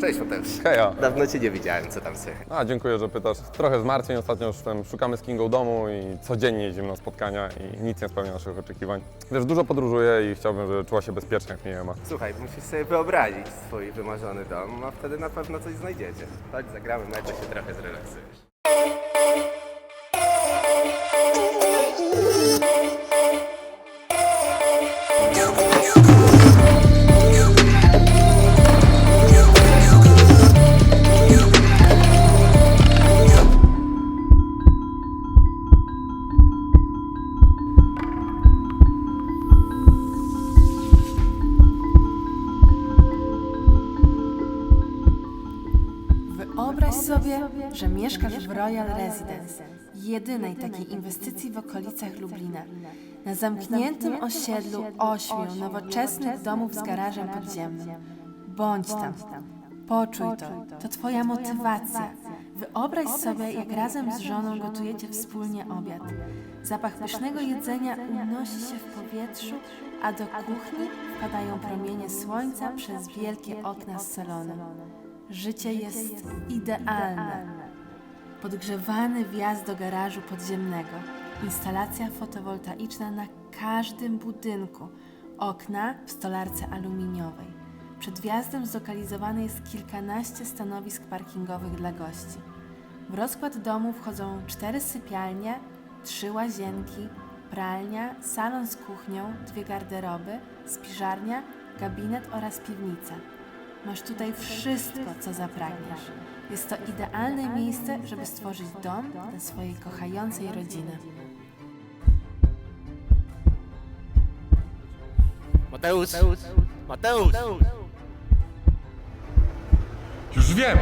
Cześć Mateusz. Heja. Dawno Cię nie widziałem, co tam słychać? A, dziękuję, że pytasz. Trochę zmartwień ostatnio już tam szukamy z Kingą domu i codziennie jeździmy na spotkania i nic nie spełnia naszych oczekiwań. Wiesz, dużo podróżuję i chciałbym, żeby czuła się bezpiecznie, jak mnie nie ma. Słuchaj, musisz sobie wyobrazić swój wymarzony dom, a wtedy na pewno coś znajdziecie. Chodź, zagramy mecz, się trochę zrelaksujesz. Wyobraź sobie, że mieszkasz w Royal Residence, jedynej takiej inwestycji w okolicach Lublina. Na zamkniętym osiedlu ośmiu nowoczesnych domów z garażem podziemnym. Bądź tam. Poczuj to. To Twoja motywacja. Wyobraź sobie, jak razem z żoną gotujecie wspólnie obiad. Zapach pysznego jedzenia unosi się w powietrzu, a do kuchni wpadają promienie słońca przez wielkie okna z salonu. Życie jest idealne. Podgrzewany wjazd do garażu podziemnego, instalacja fotowoltaiczna na każdym budynku, okna w stolarce aluminiowej. Przed wjazdem zlokalizowane jest kilkanaście stanowisk parkingowych dla gości. W rozkład domu wchodzą cztery sypialnie, trzy łazienki, pralnia, salon z kuchnią, dwie garderoby, spiżarnia, gabinet oraz piwnica. Masz tutaj wszystko, co zapragniesz. Jest to idealne miejsce, żeby stworzyć dom dla swojej kochającej rodziny. Mateusz! Mateusz! Już wiem!